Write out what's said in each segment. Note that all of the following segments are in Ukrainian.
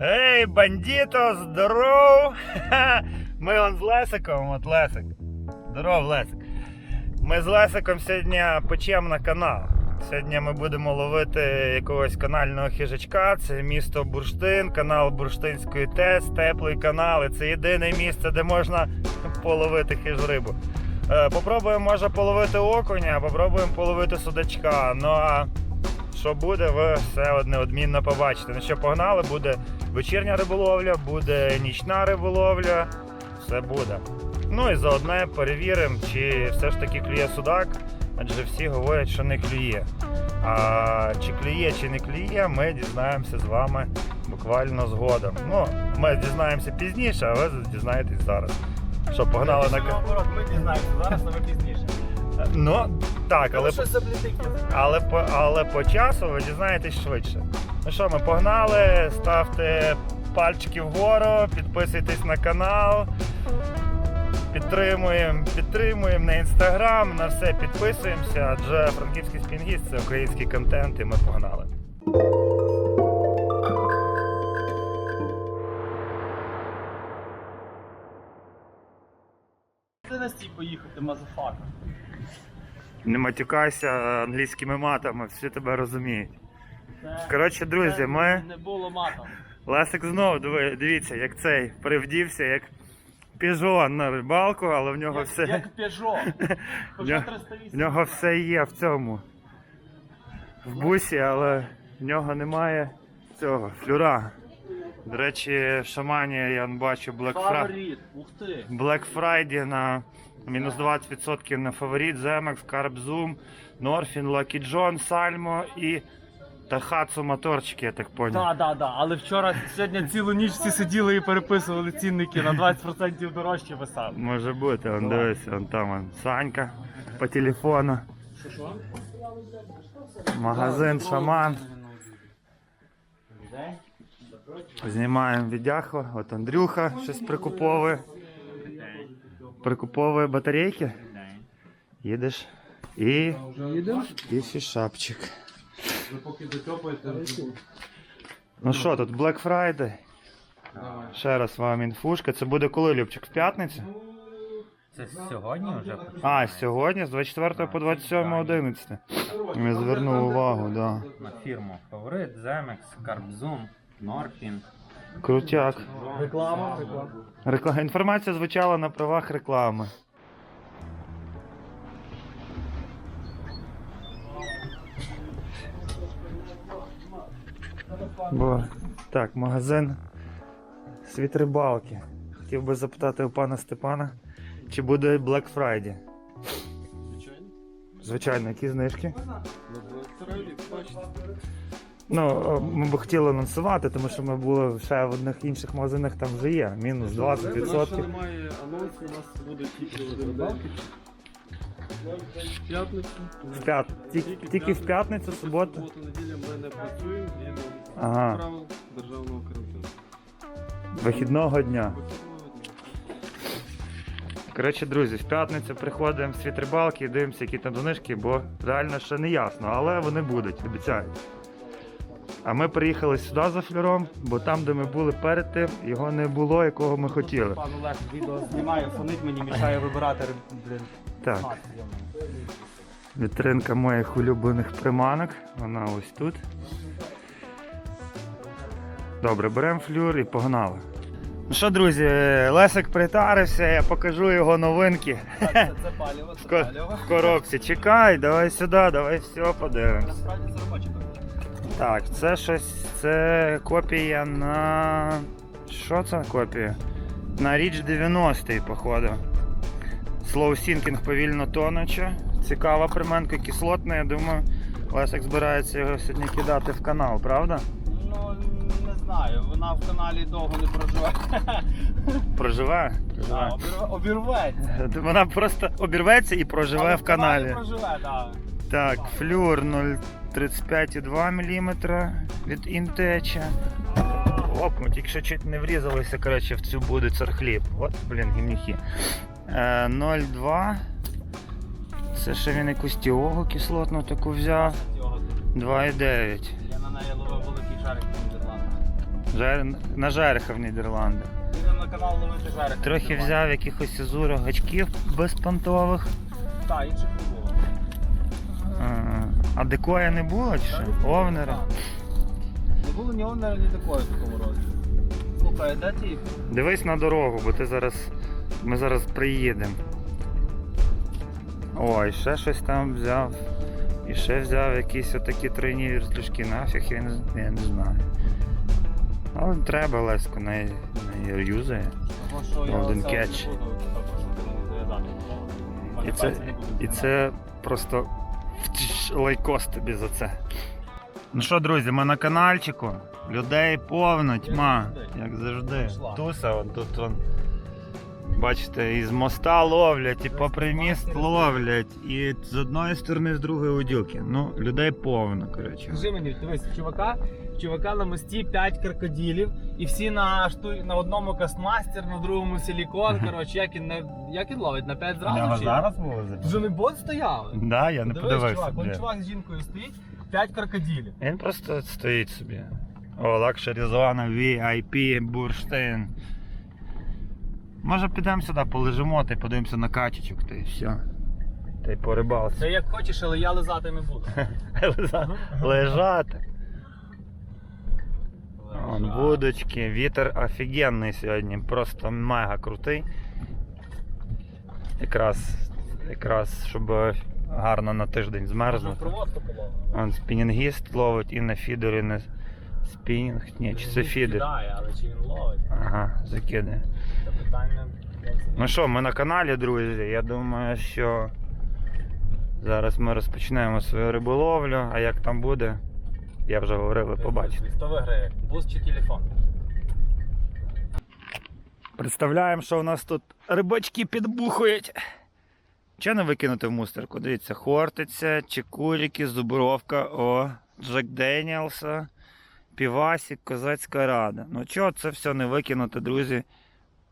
Ей, бандито, здоров! Ми он з Лесиком, от Лесик. Здоров, Лесик. Ми з Лесиком сьогодні печемо на канал. Сьогодні ми будемо ловити якогось канального хижачка. Це місто Бурштин, канал Бурштинської ТЕС, теплий канал. І це єдине місце, де можна половити хижу рибу. Е, Попробуємо, може, половити окуня, попробуємо половити судачка. Ну а що буде, ви все од- неодмінно побачите. Ну що, погнали, буде вечірня риболовля, буде нічна риболовля, все буде. Ну і заодно перевіримо, чи все ж таки клює судак, адже всі говорять, що не клює. А чи клює, чи не клює, ми дізнаємося з вами буквально згодом. Ну, ми дізнаємося пізніше, а ви дізнаєтесь зараз. Що, погнали на наоборот, ми дізнаємося зараз, а ви пізніше. Ну, так, але. Але щось. Але по, але по часу ви дізнаєтесь швидше. Ну що, ми погнали, ставте пальчики вгору, підписуйтесь на канал. Підтримуємо, підтримуємо на інстаграм, на все підписуємося, адже франківський спінгіст це український контент, і ми погнали. Ти на стій поїхати, мазафака. Не матюкайся англійськими матами, всі тебе розуміють. Коротше, друзі, це ми. Не було матом. Лесик знов диви- дивіться, як цей привдівся, як піжон на рибалку, але в нього Як, все. як Пежо. В Хоча нього- 308. В нього все є в цьому. В бусі, але в нього немає цього флюра. До речі, в шамані я бачу Black, Fri... Фаворит. Ух ти. Black Friday на мінус 20% на фаворит, Carb Zoom, Norfin, Lucky John, Salmo і Тахацу моторчики, я так поняв. Так, так, так. Але вчора, сьогодні цілу ніч всі сиділи і переписували цінники на 20% дорожче писав. Може бути, он дивись, он там он, Санька по телефону, Що магазин Шаман. Знімаємо відяху, от Андрюха щось прикуповує. Прикуповує батарейки. Їдеш. І. І шапчик. Ви поки дотьопаєте, Ну що, тут Black Friday. Ще раз вам інфушка. Це буде коли, Любчик? В п'ятницю? Це сьогодні вже А, сьогодні з 24 по 27 11. Я звернув увагу, да. на фірму Фаворит, Земекс, Карбзум, Норфін. Крутяк. Реклама, реклама. Рекла... Інформація звучала на правах реклами. Бо... Так, магазин Світ рибалки. Хотів би запитати у пана Степана, чи буде Black Friday. звичайно. Звичайно, які знижки? Ну, Старайлік, бачите. Ну, ми б хотіли анонсувати, тому що ми були ще в одних інших магазинах, там вже є. Мінус У нас ще 20%. немає анонсу, у нас буде тільки день. В п'ятницю. В п'ят... Тільки, тільки в п'ятницю, суботу. Суботу, неділя ми не працюємо, згідно Ага. правил державного карантину. Вихідного дня. Коротше, друзі, в п'ятницю приходимо в світ рибалки і дивимося, які там знижки, бо реально ще не ясно, але вони будуть, обіцяють. А ми приїхали сюди за флюром, бо там, де ми були перед тим, його не було, якого ми хотіли. Пан Олег відео знімає, фонить мені, мішає вибирати, блін. Так, вітринка моїх улюблених приманок. Вона ось тут. Добре, беремо флюр і погнали. Ну що, друзі, Лесик притарився, я покажу його новинки. Так, Це, це паліво, це Ко- паліво. В коробці. Чекай, давай сюди, давай все подивимось. Насправді це робоче. Так, це щось. Це копія на. Що це копія? На річ 90-й, походу. Slow Sinking повільно тонуче. Цікава приманка кислотна, я думаю, Лесик збирається його сьогодні кидати в канал, правда? Ну, не знаю, вона в каналі довго не проживе. Проживе? Да, Проживе. обірве- Обірветься. Вона просто обірветься і проживе Але в каналі. проживе, так. Так, флюр 0,35,2 мм від інтеча. Оп, ми тільки що чуть не врізалися коротше, в цю буде цархліб. От, блін, гімніхи. Е, 0,2. Це ще він якусь тіогу кислотну таку взяв. 2,9. Я на неї ловив великий шарик в Нідерландах. Жер... На жереха в Нідерландах. На канал ловити жерех. Трохи взяв якихось ізурок гачків безпонтових. Так, інших. А, декоя не було чи що? Овнера. Не було ні овнера, ні такої в такому році. Слухай, де ті? Дивись на дорогу, бо ти зараз. Ми зараз приїдемо. Ой, ще щось там взяв. І ще взяв якісь отакі тройні віртлюшки. Нафіг, я не, я не знаю. Але треба Лесько, не, не юзає. Golden Catch. І це, і це просто лайкос тобі за це. Ну що, друзі, ми на каналчику. Людей повно, тьма, як завжди. Туса, от тут вон. Бачите, із моста ловлять, і попри міст ловлять, і з одної сторони, з другої уділки. Ну, людей повно, коротше. Скажи мені, дивись, чувака, чувака на мості 5 крокодилів, і всі на шту... на одному кастмастер, на другому силікон. Коротше, як він, на... як він ловить? На 5 зразу? чи? було Вже не бот стояли? Да, я не Дивись, подивився. чувак, блін. чувак з жінкою стоїть, 5 крокодилів. Він просто стоїть собі. О, лакшері зона, VIP, бурштин. Може підемо сюди, полежимо та й подивимося на качечок, та й все. Та й по рибалці. Це як хочеш, але я лизати не буду. Лежати. Вон будочки, вітер офігенний сьогодні, просто мега крутий. Якраз, якраз, щоб гарно на тиждень змерзнути. проводку половити. Он спінінгіст ловить і на фідер, і на спінінг. Ні, чи це фідер? Ага, закидає. Ну що, ми на каналі, друзі. Я думаю, що зараз ми розпочнемо свою риболовлю, а як там буде, я вже говорив, ви побачите. Хто виграє? Бус чи телефон? Представляємо, що у нас тут рибачки підбухують. Чого не викинути в мусорку? Дивіться, хортиця, чекуріки, зубровка, о, Джек Деніелса, півасік, козацька рада. Ну чого це все не викинути, друзі?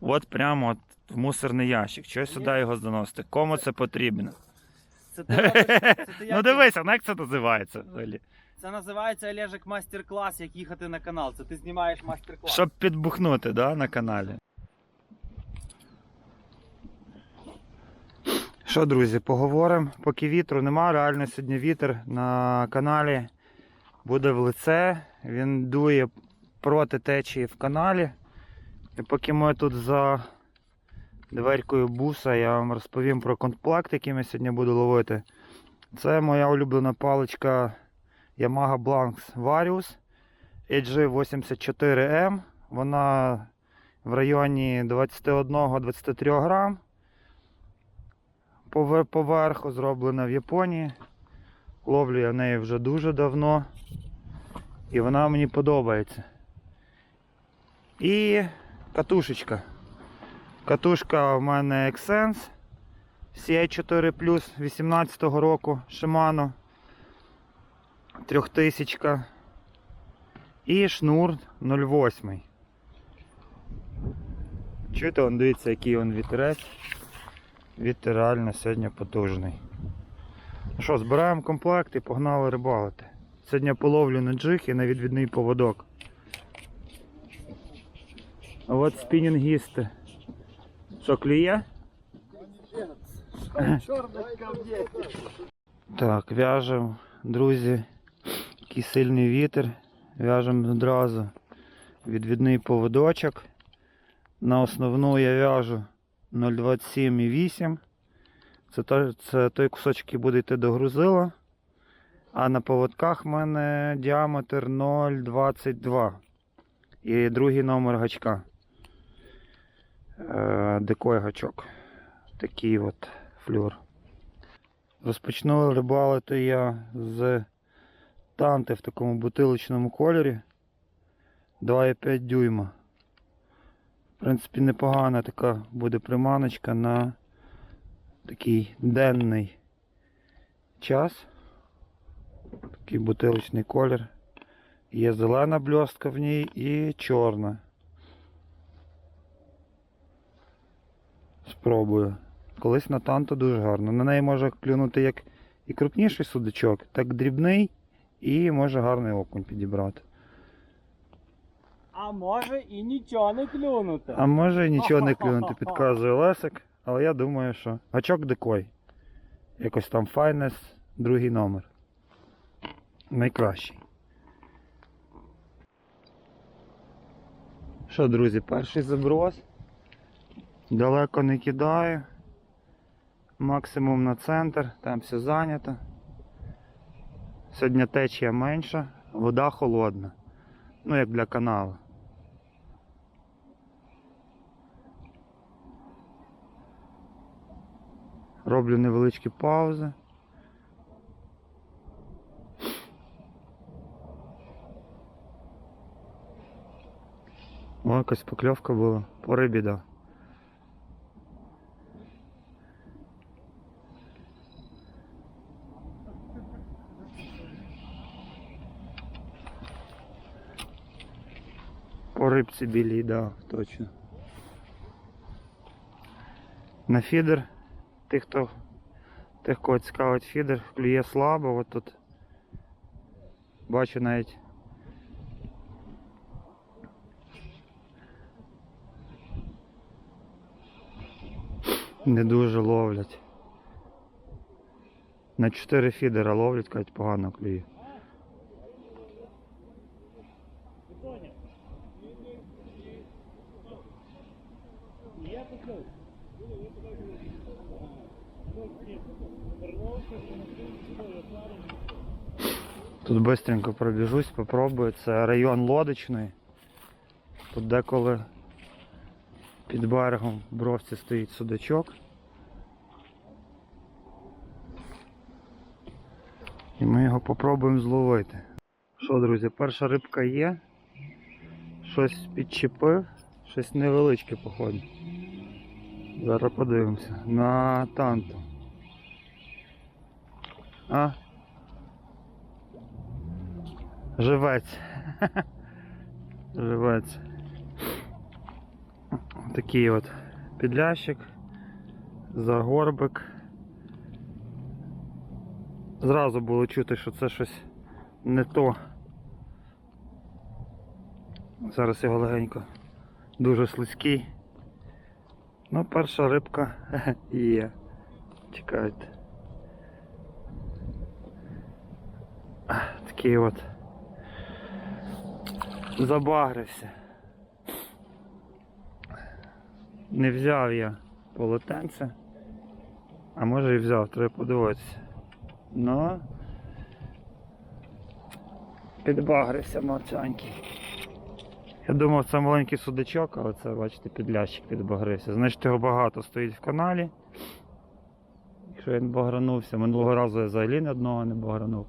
От прямо от в мусорний ящик. Чого сюди його заносити? Кому це потрібно? Це ти робиш- це ти Ну дивися, ну як це називається взагалі? Це називається Олежик майстер-клас, як їхати на канал. Це ти знімаєш майстер-клас. Щоб підбухнути, да, на каналі. Що, друзі, поговоримо. Поки вітру нема, реально сьогодні вітер на каналі буде в лице. Він дує проти течії в каналі. І поки ми тут за дверкою буса, я вам розповім про комплект, який я сьогодні буду ловити. Це моя улюблена паличка Yamaha Blanks Varius. HG84M. Вона в районі 21-23 грам. Поверху зроблена в Японії. Ловлю я неї вже дуже давно. І вона мені подобається. І катушечка. Катушка в мене Xsense CI4 Plus 18 року Shimano. Трьохтисячка. І шнур 08. Чуєте, он дивіться, який він вітерець. Вітер реально сьогодні потужний. Ну що, збираємо комплект і погнали рибалити. Сьогодні половлю на джиг і на відвідний поводок. А от спінінгісти. Що, клює? Так, в'яжемо, друзі. Такий сильний вітер. В'яжемо одразу відвідний поводочок. На основну я в'яжу 0,27,8. Це той, це той кусочок, який буде йти до грузила. А на поводках в мене діаметр 0,22. І другий номер гачка. Е, декой гачок. Такий от флюр. Розпочну рибалити я з танти в такому бутилочному кольорі 2,5 дюйма. В принципі, непогана така буде приманочка на такий денний час. Такий бутилочний колір. Є зелена бльостка в ній і чорна. Спробую. Колись на танту дуже гарно. На неї може клюнути як і крупніший судачок, так дрібний і може гарний окунь підібрати. А може і нічого не клюнути. А може і нічого не клюнути, підказує Лесик, але я думаю, що гачок дикой. Якось там Файнес, другий номер. Найкращий. Що, друзі, перший заброс. Далеко не кидаю. Максимум на центр, там все зайнято. Сьогодні течія менша, вода холодна. Ну, як для каналу. Роблю невеличкі паузи. О, якась покльовка була. По рибі, да. Рибці білій, да, точно. На фідер тих, хто тих, кого цікавить фідер, клює слабо, от тут бачу навіть не дуже ловлять. На 4 фідера ловлять, кажуть, погано клює. Тут быстренько пробіжусь, попробую. Це район лодочний. Тут деколи під берегом в бровці стоїть судачок. І ми його попробуємо зловити. Що, друзі, перша рибка є. Щось підчепив, щось невеличке, походу. Зараз подивимося. На танту. А? Живець. Живець. Такий от підлящик, загорбик. Зразу було чути, що це щось не то. Зараз його легенько дуже слизький. Ну, перша рибка є. Чекайте. Такий от забагрився. Не взяв я полотенце. А може і взяв, треба подивитися. Ну підбагрився мовчанький. Я думав це маленький судачок, але це, бачите, підлящик підбагрився. Значить його багато стоїть в каналі. Якщо він багранувся, минулого разу я взагалі ні одного не багранув.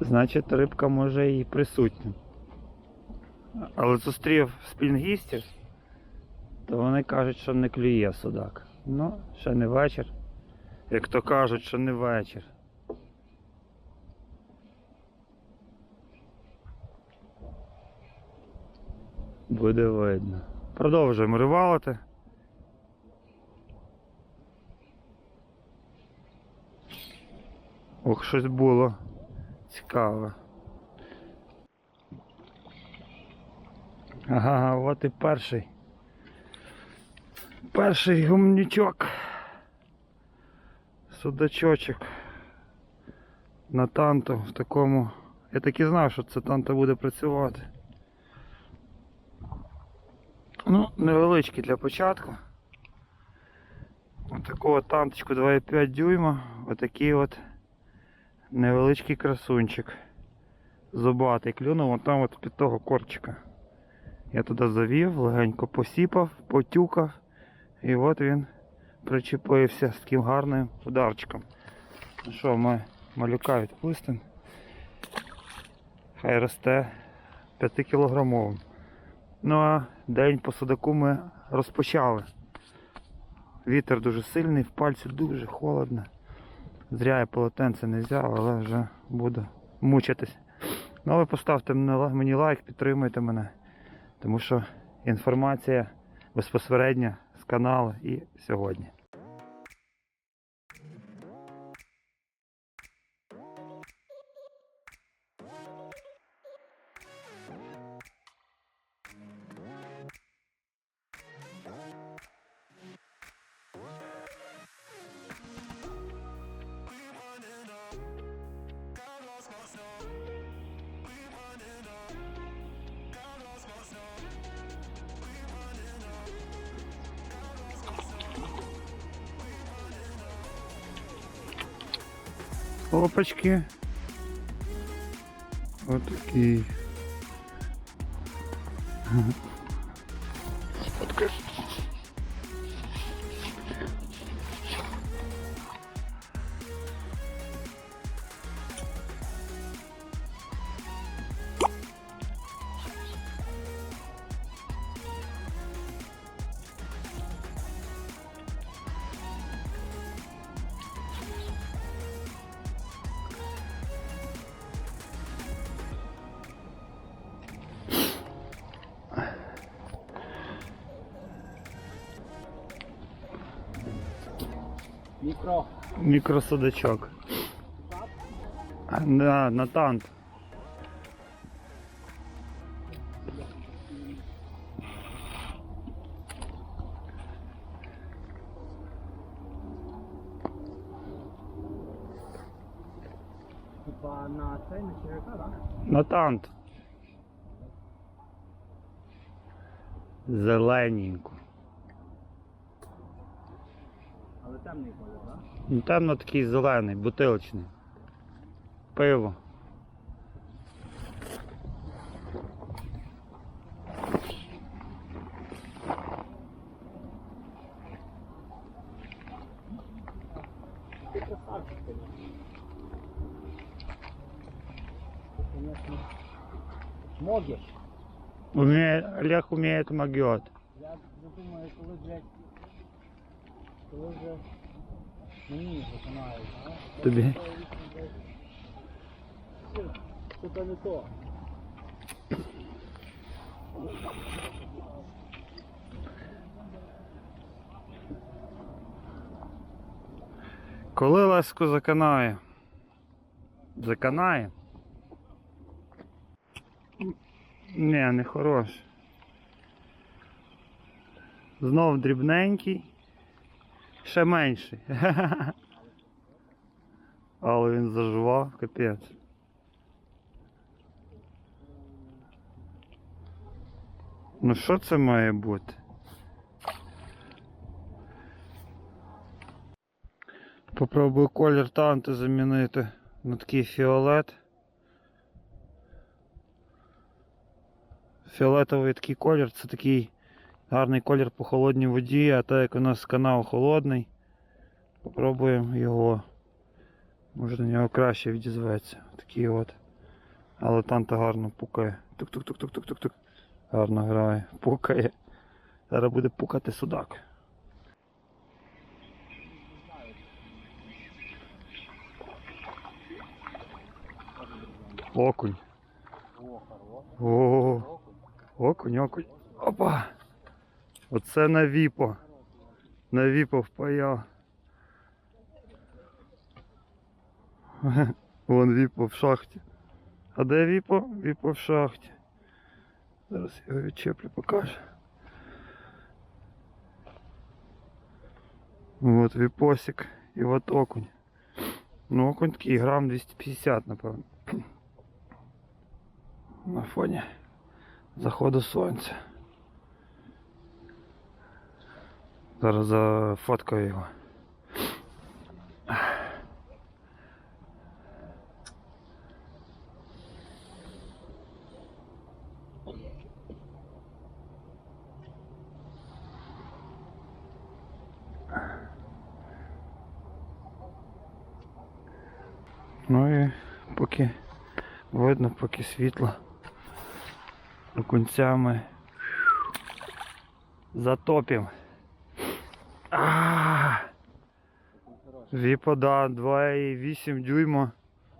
Значить рибка може і присутня. Але зустрів спінгістів, то вони кажуть, що не клює судак. Ну, ще не вечір. Як то кажуть, що не вечір. Буде видно. Продовжуємо ривалити. Ох, щось було цікаве. Ага, от і перший. Перший гумнячок. Судачочок. На танту в такому. Я так і знав, що це танта буде працювати. Ну, невеличкий для початку. Ось такого танточку 2,5 дюйма. Отакий от невеличкий красунчик. Зубатий клюнув вон там от під того корчика. Я туди завів, легенько посіпав, потюкав. І от він причепився з таким гарним ударчиком. Ну що, ми малюка відпустимо. Хай росте 5 кілограмовим. Ну а день по судаку ми розпочали. Вітер дуже сильний, в пальці дуже холодно. Зря я полотенце не взяв, але вже буду мучитись. Ну а ви поставте мені лайк, підтримуйте мене. Тому що інформація безпосередньо з каналу і сьогодні. Опачки. Отакий. Фотка. Мікро. Мікросудачок. Да, натант. Типа на цей на червяка, так? Натант. Зелененьку. Але темний колір, так? Ну, темно такий зелений, бутилочний. Пиво. Могеш. Умеет, Олег умеет могет. Я думаю, коли, блядь, коли вже мені виконають, а? Тобі. То не то. Коли Леску заканає? Заканає? Ні, не хорош. Знов дрібненький. Ще менший. Але він заживав, капець. Ну що це має бути? Попробую колір танти замінити на такий фіолет. Фіолетовий такий колір це такий гарний колір по холодній воді, а так як у нас канал холодний, попробуємо його. Може на нього краще відізветься. Такий от. Але танта гарно пукає. Тук-тук-тук-тук-тук-тук. Гарно грає, пукає. Зараз буде пукати судак. Окунь. О, окунь, окунь. Опа. Оце на віпо. На віпо впаяв. Вон віпо в шахті. А де віпо? Віпо в шахті. Зараз його відчеплю, покажу. От віпосик і от окунь. Ну окунь такий грам 250, напевно. На фоні заходу сонця. Зараз зафоткаю його. Ну і поки видно, поки світло окунцями затопим. А, Віпа, да, 2,8 дюйма.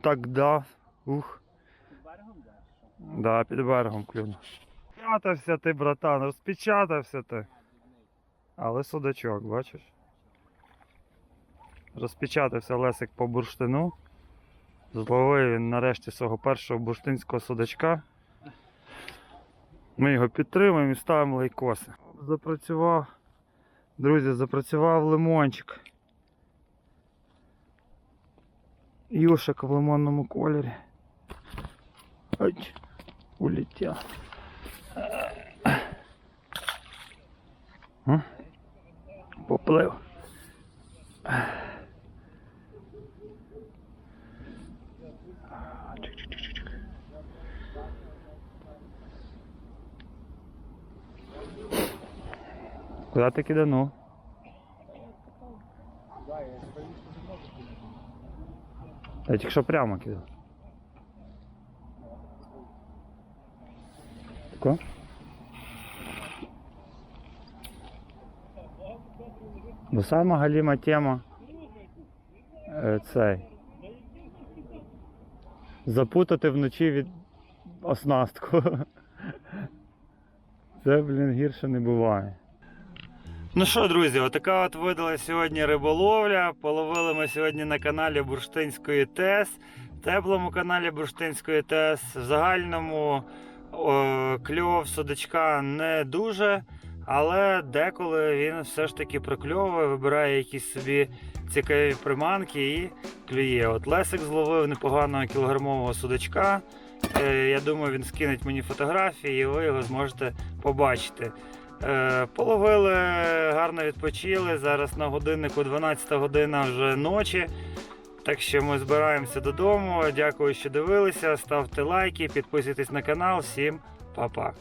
Так дав. Ух. Під берегом що? Да, під берегом клюнув. Розпечатався ти, братан, розпечатався ти. Але судачок, бачиш? Розпечатався Лесик по бурштину. Зловив він нарешті свого першого бурштинського судачка. Ми його підтримуємо і ставимо лайкоси. Запрацював. Друзі, запрацював лимончик. юшик в лимонному кольорі. Ой, улетел. А? Поплив. Куда ти киданув? Я тільки що прямо кидав. Тако? Бо сама галіма тема е, цей. Запутати вночі від оснастку. Це, блін, гірше не буває. Ну що, друзі, отака от видала сьогодні риболовля. Половили ми сьогодні на каналі Бурштинської ТЕС, теплому каналі Бурштинської ТЕС. В загальному о, кльов судачка не дуже, але деколи він все ж таки прокльовує, вибирає якісь собі цікаві приманки і клює. От Лесик зловив непоганого кілограмового судачка. Е, Я думаю, він скинеть мені фотографії, і ви його зможете побачити. Е, Половили, гарно відпочили. Зараз на годиннику 12 година вже ночі. Так що ми збираємося додому. Дякую, що дивилися. Ставте лайки, підписуйтесь на канал. Всім па-па.